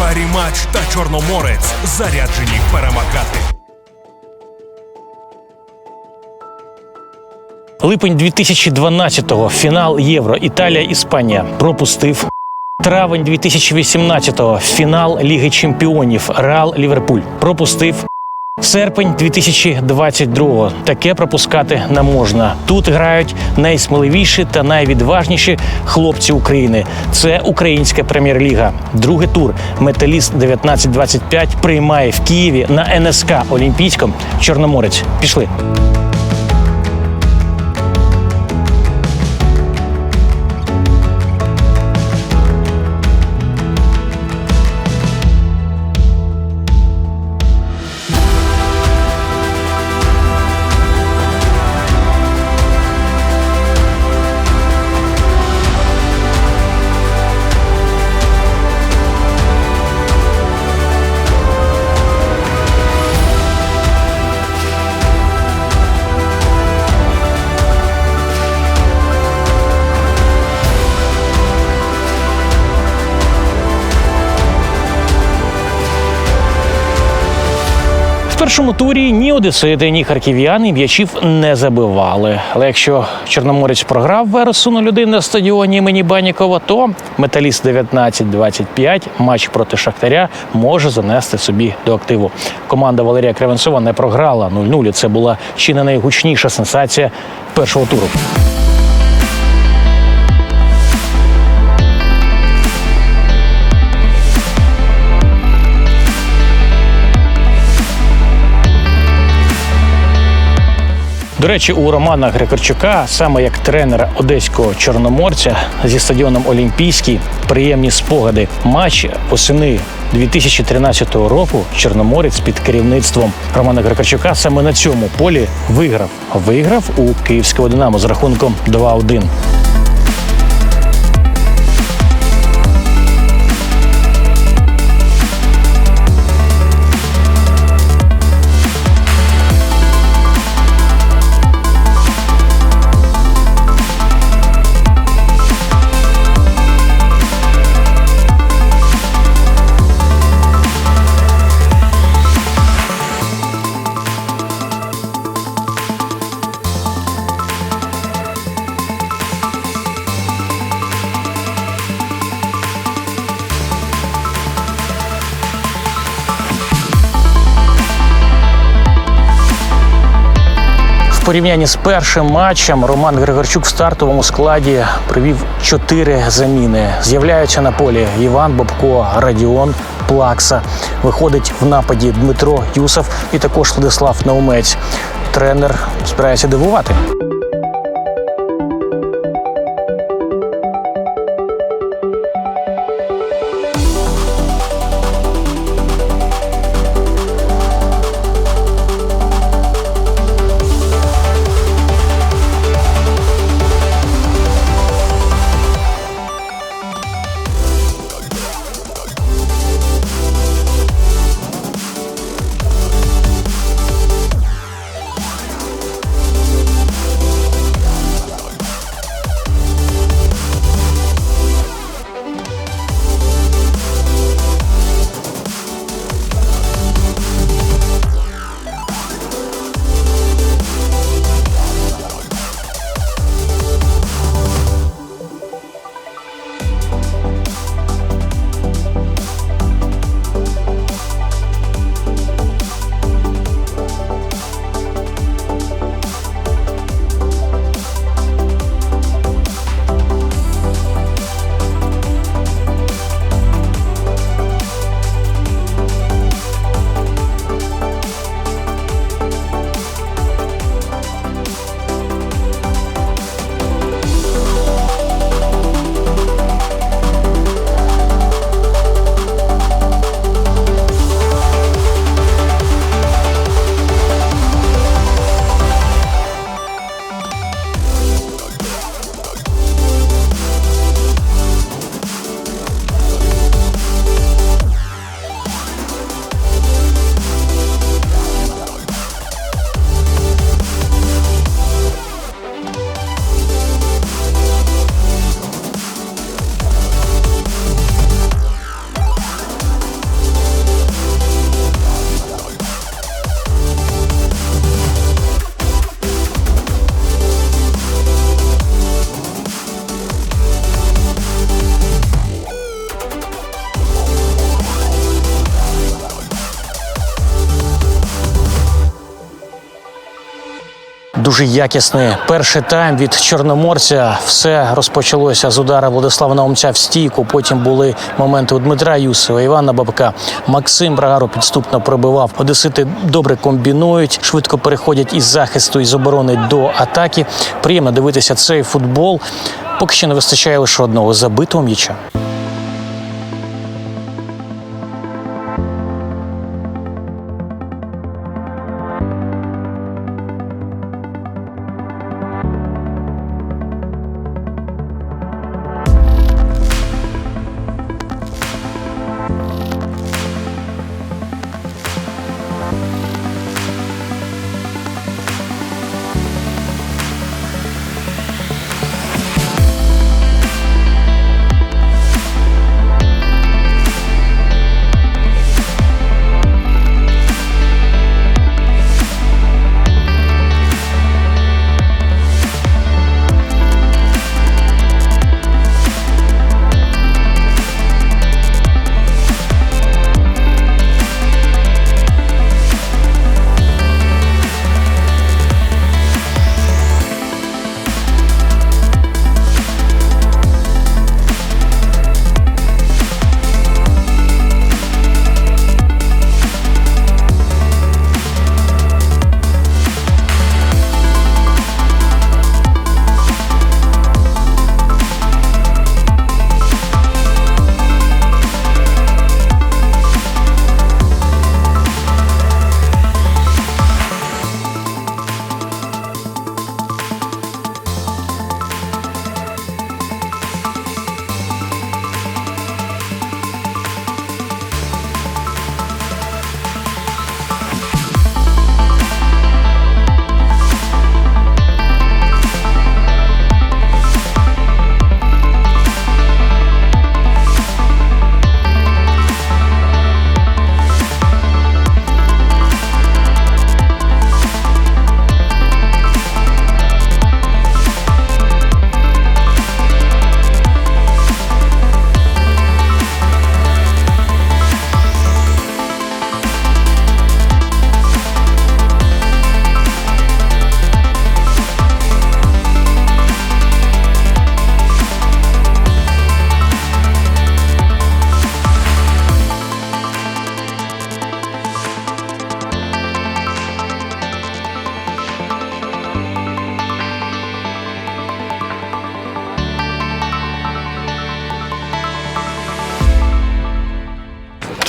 Парімач та Чорноморець заряджені перемагати. Липень 2012-го. Фінал Євро. Італія, Іспанія. Пропустив. Травень 2018-го. Фінал Ліги Чемпіонів. Реал Ліверпуль. Пропустив. Серпень 2022-го. Таке пропускати не можна. Тут грають найсміливіші та найвідважніші хлопці України. Це українська прем'єр-ліга. Другий тур. Металіст 1925 приймає в Києві на НСК Олімпійському Чорноморець. Пішли. Першому турі ні одесити, ні харків'яни м'ячів не забивали. Але якщо Чорноморець програв Вересу 0-1 на стадіоні імені Банікова, то металіст 19-25 матч проти Шахтаря може занести собі до активу. Команда Валерія Кривенцова не програла 0-0. Це була чи не найгучніша сенсація першого туру. До речі, у Романа Грекарчука саме як тренера одеського чорноморця зі стадіоном Олімпійський, приємні спогади. Матч осени 2013 року Чорноморець під керівництвом Романа Грикарчука саме на цьому полі виграв. Виграв у київського Динамо з рахунком 2-1. Порівнянні з першим матчем Роман Григорчук в стартовому складі провів чотири заміни. З'являються на полі Іван Бобко, Радіон, Плакса. Виходить в нападі Дмитро Юсов і також Владислав Наумець. Тренер збирається дивувати. Дуже якісний перший тайм від чорноморця. Все розпочалося з удара Владислава Наумця в стійку. Потім були моменти у Дмитра Юсова, Івана Бабка. Максим Брагаро підступно пробивав. Одесити добре комбінують, швидко переходять із захисту із оборони до атаки. Приємно дивитися цей футбол. Поки що не вистачає лише одного забитого м'яча.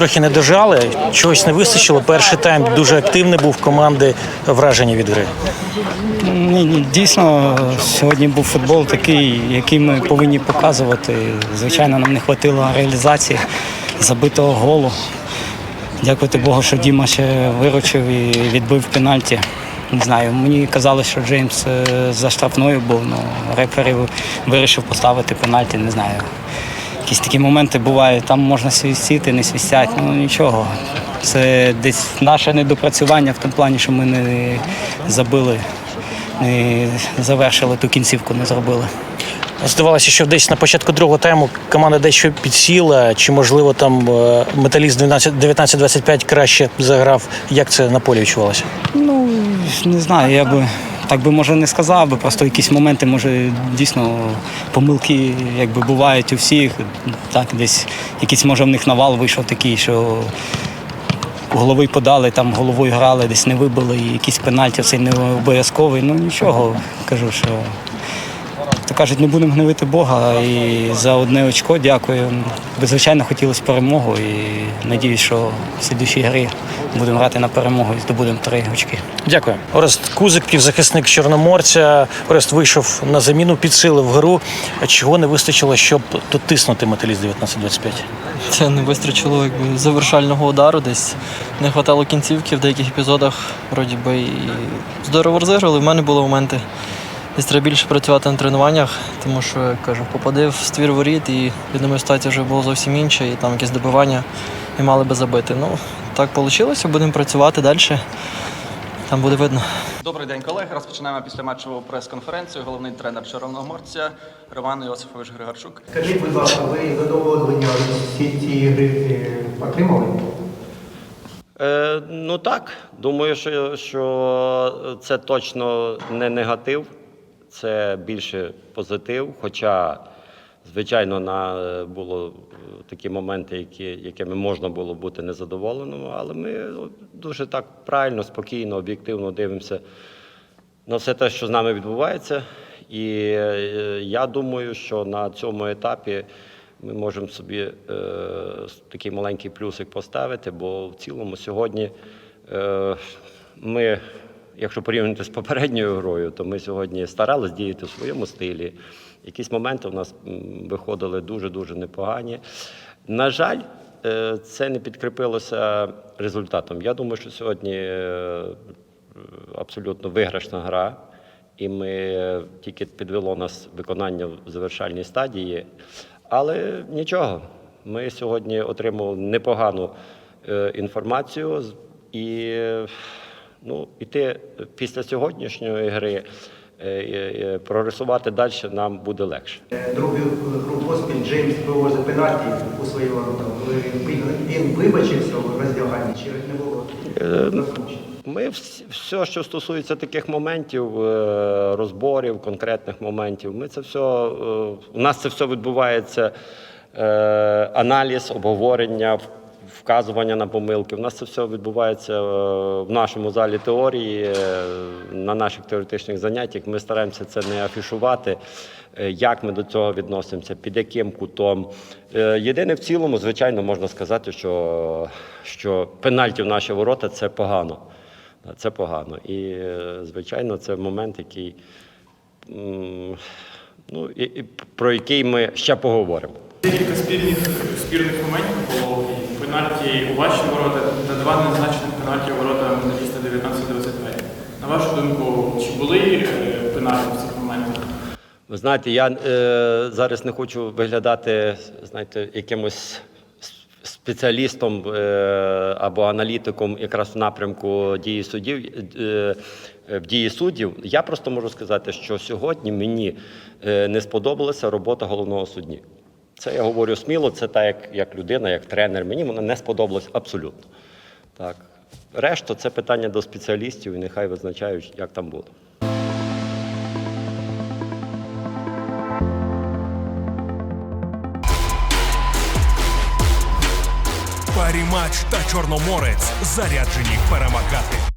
Трохи не дожали, чогось не вистачило. Перший тайм дуже активний був команди враження від гри. Дійсно, сьогодні був футбол такий, який ми повинні показувати. Звичайно, нам не вистачило реалізації забитого голу. Дякувати Богу, що Діма ще виручив і відбив пенальті. Не знаю, мені казали, що Джеймс е, за штрафною був, але рефері вирішив поставити пенальті, не знаю. Якісь такі моменти бувають, там можна свістити, не свістять, ну нічого. Це десь наше недопрацювання в тому плані, що ми не забили, не завершили ту кінцівку, не зробили. Здавалося, що десь на початку другого тайму команда дещо підсіла, чи можливо там е, металіст 19-25 краще заграв. Як це на полі відчувалося? Ну, не знаю, я би так би може не сказав, би просто якісь моменти, може, дійсно помилки якби бувають у всіх. Так, десь якийсь може в них навал вийшов такий, що голови подали, там головою грали, десь не вибили, і якісь пенальті, це не обов'язковий. Ну нічого, кажу, що. Кажуть, не будемо гневити Бога і за одне очко дякую. Би, Звичайно, хотілося перемогу і надіюсь, що в слідчій грі будемо грати на перемогу і здобудемо три очки. Дякую. Орест Кузик, півзахисник Чорноморця. Орест вийшов на заміну, підсилив гру. Чого не вистачило, щоб дотиснути металіст 19-25? Це не вистачило якби завершального удару десь. Не хватало кінцівки в деяких епізодах. Вроді би і здорово розіграли. В мене були моменти. Десь треба більше працювати на тренуваннях, тому що, як кажу, попадив в ствір воріт, і я думаю, ситуація вже була зовсім інша, і там якесь добивання і мали би забити. Ну, так вийшло, будемо працювати далі. Там буде видно. Добрий день, колеги. Розпочинаємо після матчову прес-конференцію. Головний тренер Чорноморця Роман Йосифович Григорчук. Скажіть, будь ласка, ви задоволення всі цієї гри е, отримали? Е, ну так, думаю, що, що це точно не негатив, це більше позитив. Хоча, звичайно, на, було е, такі моменти, які, якими можна було бути незадоволеними, але ми дуже так правильно, спокійно, об'єктивно дивимося на все те, що з нами відбувається. І е, я думаю, що на цьому етапі ми можемо собі е, такий маленький плюсик поставити, бо в цілому сьогодні е, ми, якщо порівняти з попередньою грою, то ми сьогодні старалися діяти в своєму стилі. Якісь моменти у нас виходили дуже-дуже непогані. На жаль, е, це не підкріпилося результатом. Я думаю, що сьогодні е, абсолютно виграшна гра, і ми тільки підвело нас виконання в завершальній стадії. Але нічого, ми сьогодні отримали непогану е, інформацію і е, ну, іти після сьогоднішньої гри. е, е, Прогресувати далі нам буде легше. Другу гру поспіль Джеймс привозив пенальті у свої ворота. Він, він вибачився в роздяганні, чи не було? засмучень? Ми все, що стосується таких моментів, е, розборів, конкретних моментів, ми це все, е, у нас це все відбувається е, аналіз, обговорення, вказування на помилки. У нас це все відбувається е, в нашому залі теорії, е, на наших теоретичних заняттях. Ми стараємося це не афішувати, е, як ми до цього відносимося, під яким кутом. Єдине в цілому, звичайно, можна сказати, що, що пенальті в наші ворота це погано. Це погано. І, звичайно, це момент, який, ну, і, і про який ми ще поговоримо. Декілька спірних, спірних моментів було пенальті у ваші ворота та два незначних пенальті у ворота металіста 19-22. На вашу думку, чи були е, пенальті в цих моментах? Ви знаєте, я е, зараз не хочу виглядати, знаєте, якимось спеціалістом е, або аналітиком якраз в напрямку дії суддів. Е, в дії суддів. Я просто можу сказати, що сьогодні мені не сподобалася робота головного судді. Це я говорю сміло, це так, як, як людина, як тренер. Мені вона не сподобалась абсолютно. Так. Решта це питання до спеціалістів, і нехай визначають, як там буде. Парі матч та Чорноморець заряджені перемагати.